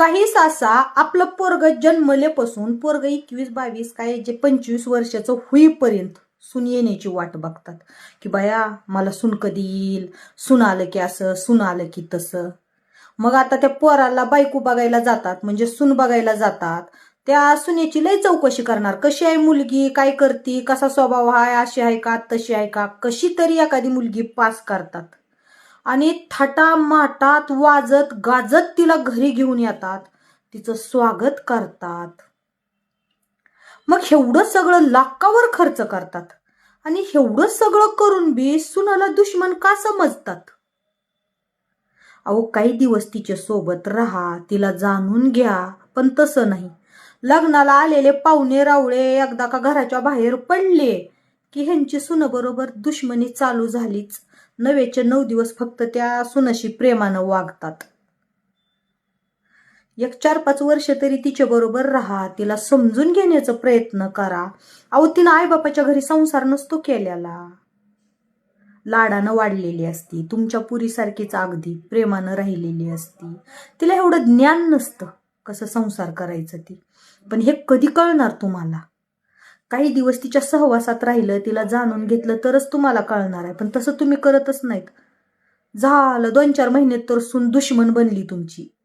काही सासा आपलं पोरग जन्मलेपासून पोरग एकवीस बावीस काय जे पंचवीस वर्षाचं होईपर्यंत सून येण्याची वाट बघतात. की बाया मला सून कधी येईल? सून आलं की असं सून आलं की तसं. मग आता त्या पोराला बायको बघायला जातात म्हणजे सून बघायला जातात. त्या सुनेची लय चौकशी करणार. कशी आहे मुलगी? काय करती? कसा स्वभाव आहे? अशी आहे का? तशी आहे का? कशी तरी एखादी मुलगी पास करतात. आणि थाटा माटात वाजत गाजत तिला घरी घेऊन येतात. तिचं स्वागत करतात. मग एवढं सगळं लाखावर खर्च करतात. आणि एवढं सगळं करून बी सुनाला दुश्मन का समजतात? अहो काही दिवस तिच्या सोबत राहा तिला जाणून घ्या पण तसं नाही. लग्नाला आलेले पाहुणे रावळे एकदा का घराच्या बाहेर पडले की ह्यांची सुनबरोबर दुश्मनी चालू झालीच. नवेचे नऊ दिवस फक्त त्या सुनाशी प्रेमानं वागतात. एक चार पाच वर्ष तरी तिच्या बरोबर राहा तिला समजून घेण्याचा प्रयत्न करा. अहो तिनं आईबापाच्या घरी संसार नसतो केलेला. लाडानं वाढलेली असती तुमच्या पुरीसारखीच अगदी प्रेमानं राहिलेली असती. तिला एवढं ज्ञान नसतं कसं संसार करायचं ती. पण हे कधी कळणार तुम्हाला? काही दिवस तिच्या सहवासात राहिलं तिला जाणून घेतलं तरच तुम्हाला कळणार आहे. पण तसं तुम्ही करतच नाहीत. झालं दोन चार महिन्यात तर सून दुश्मन बनली तुमची.